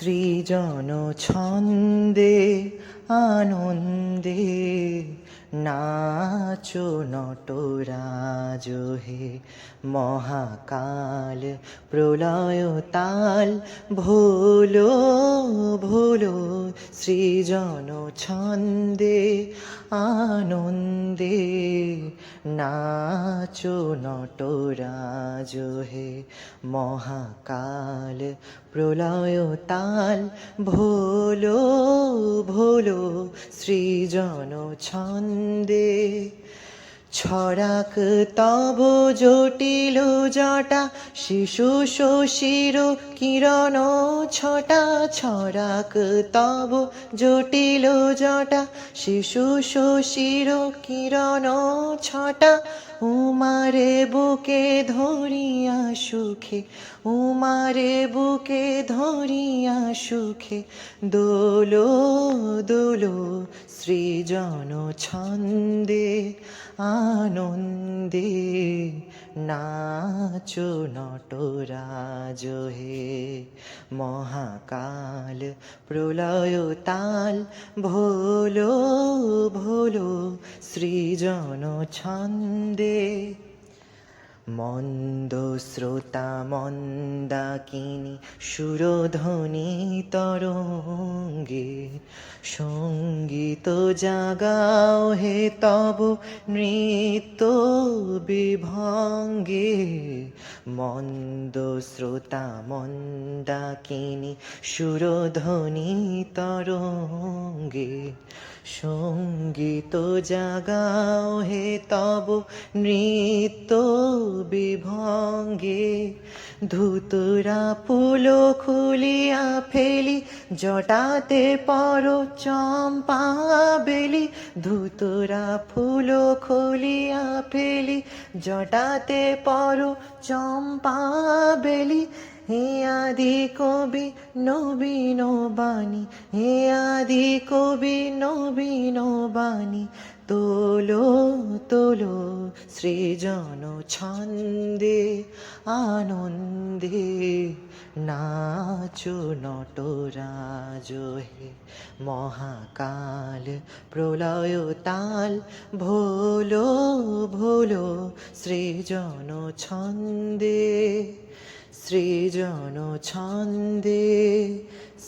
সৃজন ছন্দে আনন্দে নাচো নটরাজ হে মহাকাল প্রলয় তাল ভোলো ভোলো সৃজন ছন্দে আনন্দে নাচো নটরাজ হে মহাকাল প্রলয় তাল ভোলো ভোলো সৃজন ছন্দে। ছড়াক তব জটিল জটা, শিশু শশীর কিরণ ছটা। ছড়াক তব জটিল জটা, শিশু শশীর কিরণ ছটা। উমারে বুকে ধরিয়া সুখে, উমারে বুকে ধরিয়া সুখে। দোলো দোলো সৃজন ছন্দে আনন্দে নাচো নটরাজ হে। মহাকাল প্রলয় তাল ভোলো ভোলো সৃজন ছন্দে মন্দ শ্রোতা মন্দাকিনী, সুরধ্বনি তরঙ্গে, সংগীত জাগাও হে তব নৃত্য বিভঙ্গে। মন্দ শ্রোতা মন্দাকিনী, সুরধ্বনি তরঙ্গে, সংগীত জাগাও হে তব নৃত্য বিভঙ্গে ধুতুরা পুলো খুলিয়া ফেলি, জটাতে পর চম্পা বেলি, ধুতুরা ফুলো খুলিয়া ফেলি, জটাতে পর চম্পা বেলি। হে আদি কবি নবীন বাণী হে আদি কবি নবীন বাণী তোলো তোলো সৃজন ছন্দে আনন্দে, নাচো নটরাজ হে মহাকাল, প্রলয় তাল, ভোলো ভোলো সৃজন ছন্দে। সৃজন ছন্দে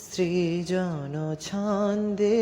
সৃজন ছন্দে